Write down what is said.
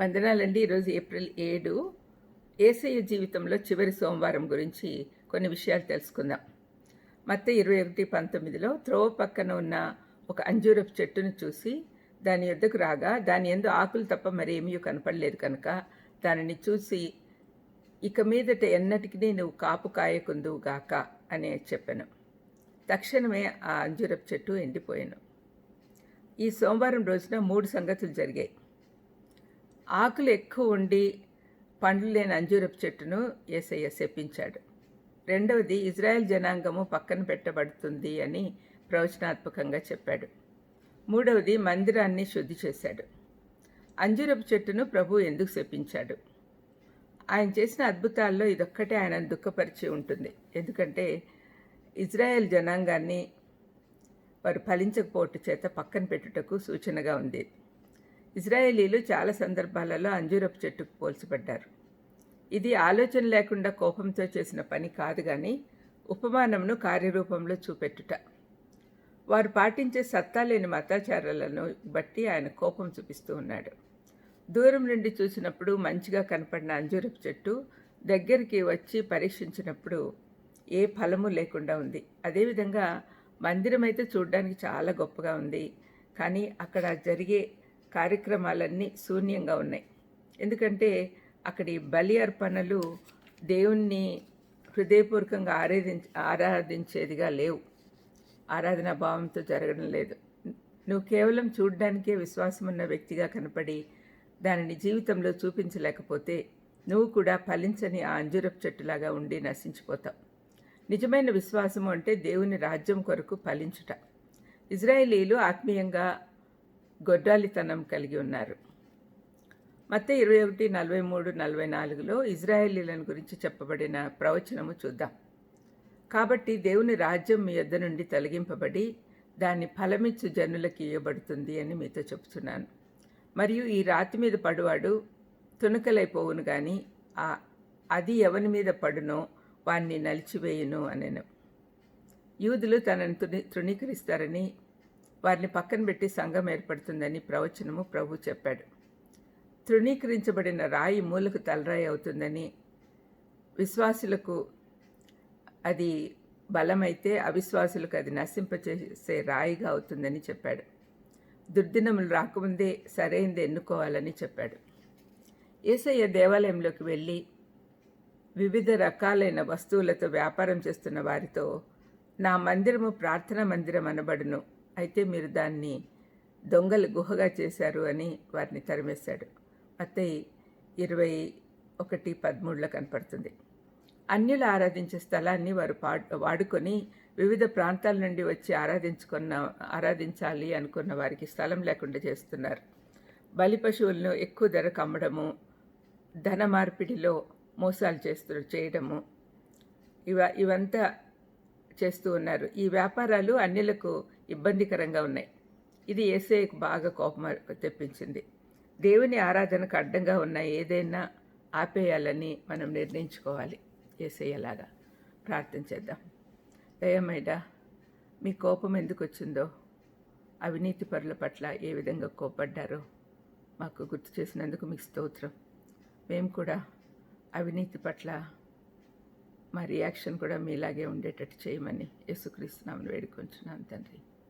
వందనాలండి. ఈరోజు ఏప్రిల్ ఏడు. ఏసయ్య జీవితంలో చివరి సోమవారం గురించి కొన్ని విషయాలు తెలుసుకుందాం. మత్త ఇరవై ఒకటి పంతొమ్మిదిలో త్రోవ పక్కన ఉన్న ఒక అంజూరపు చెట్టును చూసి దాని యొద్దకు రాగా దాని ఎందు ఆకులు తప్ప మరేమీ కనపడలేదు కనుక దానిని చూసి ఇక మీదట ఎన్నటికీ నువ్వు కాపు కాయకుందువు గాక అని చెప్పాను. తక్షణమే ఆ అంజూరపు చెట్టు ఎండిపోయాను. ఈ సోమవారం రోజున మూడు సంగతులు జరిగాయి. ఆకులు ఎక్కువ ఉండి పండ్లు లేని అంజూరపు చెట్టును ఏసయ్య శపించాడు. రెండవది ఇజ్రాయెల్ జనాంగము పక్కన పెట్టబడుతుంది అని ప్రవచనాత్మకంగా చెప్పాడు. మూడవది మందిరాన్ని శుద్ధి చేశాడు. అంజూరపు చెట్టును ప్రభు ఎందుకు శపించాడు? ఆయన చేసిన అద్భుతాల్లో ఇదొక్కటే ఆయన దుఃఖపరిచి ఉంటుంది. ఎందుకంటే ఇజ్రాయెల్ జనాంగాన్ని వారు ఫలించకపోవట చేత పక్కన పెట్టుటకు సూచనగా ఉంది. ఇజ్రాయేలీలు చాలా సందర్భాలలో అంజూరపు చెట్టుకు పోల్చబడ్డారు. ఇది ఆలోచన లేకుండా కోపంతో చేసిన పని కాదు కానీ ఉపమానంను కార్యరూపంలో చూపెట్టుట. వారు పాటించే సత్తా లేని మతాచారాలను బట్టి ఆయన కోపం చూపిస్తూ ఉన్నాడు. దూరం నుండి చూసినప్పుడు మంచిగా కనపడిన అంజూరపు చెట్టు దగ్గరికి వచ్చి పరీక్షించినప్పుడు ఏ ఫలము లేకుండా ఉంది. అదేవిధంగా మందిరం అయితే చూడడానికి చాలా గొప్పగా ఉంది. కానీ అక్కడ జరిగే కార్యక్రమాలన్నీ శూన్యంగా ఉన్నాయి. ఎందుకంటే అక్కడి బలి అర్పణలు దేవుణ్ణి హృదయపూర్వకంగా ఆరాధించ ఆరాధించేదిగా లేవు. ఆరాధనా భావంతో జరగడం లేదు. నువ్వు కేవలం చూడడానికే విశ్వాసం ఉన్న వ్యక్తిగా కనపడి దానిని జీవితంలో చూపించలేకపోతే నువ్వు కూడా ఫలించని ఆ అంజురపు చెట్టులాగా ఉండి నశించిపోతావు. నిజమైన విశ్వాసం అంటే దేవుని రాజ్యం కొరకు ఫలించుట. ఇజ్రాయేలీలు ఆత్మీయంగా గొడ్రాలితనం కలిగి ఉన్నారు. మత్తే ఇరవై ఒకటి నలభై మూడు నలభై నాలుగులో ఇజ్రాయేలీలను గురించి చెప్పబడిన ప్రవచనము చూద్దాం. కాబట్టి దేవుని రాజ్యం మీ యొద్ద నుండి తొలగింపబడి దాన్ని ఫలమిచ్చు జనులకు ఇవ్వబడుతుంది అని మీతో చెప్తున్నాను మరియు ఈ రాతి మీద పడువాడు తునకలైపోవును కానీ ఆ అది ఎవని మీద పడునో వాణ్ణి నలిచివేయును అనెను. యూదులు తనను తృణీకరిస్తారని వారిని పక్కన పెట్టి సంఘం ఏర్పడుతుందని ప్రవచనము ప్రభు చెప్పాడు. తృణీకరించబడిన రాయి మూలకు తలరాయి అవుతుందని విశ్వాసులకు అది బలమైతే అవిశ్వాసులకు అది నశింపచేసే రాయిగా అవుతుందని చెప్పాడు. దుర్దినములు రాకముందే సరైనది ఎన్నుకోవాలని చెప్పాడు. ఏసయ్య దేవాలయంలోకి వెళ్ళి వివిధ రకాలైన వస్తువులతో వ్యాపారం చేస్తున్న వారితో నా మందిరము ప్రార్థన మందిరం అనబడును. అయితే మీరు దాన్ని దొంగలు గుహగా చేశారు అని వారిని తరిమేశాడు. అత్తయ్య ఇరవై ఒకటి పదమూడులో కనపడుతుంది. అన్యులు ఆరాధించే స్థలాన్ని వారు వాడుకొని వివిధ ప్రాంతాల నుండి వచ్చి ఆరాధించుకున్న ఆరాధించాలి అనుకున్న వారికి స్థలం లేకుండా చేస్తున్నారు. బలి పశువులను ఎక్కువ ధరకు అమ్మడము ధన మార్పిడిలో మోసాలు చేస్తు చేయడము ఇవ ఇవంతా చేస్తూ ఉన్నారు. ఈ వ్యాపారాలు అన్యులకు ఇబ్బందికరంగా ఉన్నాయి. ఇది ఏసఐకు బాగా కోపం తెప్పించింది. దేవుని ఆరాధనకు అడ్డంగా ఉన్న ఏదైనా ఆపేయాలని మనం నిర్ణయించుకోవాలి. ఏసయ్యలాగా ప్రార్థన చేద్దాం. దయమైడా మీ కోపం ఎందుకు వచ్చిందో అవినీతి పరుల పట్ల ఏ విధంగా కోపడ్డారో మాకు గుర్తు చేసినందుకు మీకు స్తోత్రం. మేము కూడా అవినీతి పట్ల మా రియాక్షన్ కూడా మీలాగే ఉండేటట్టు చేయమని యేసుక్రీస్తునామని వేడుకొంచున్నాను తండ్రి.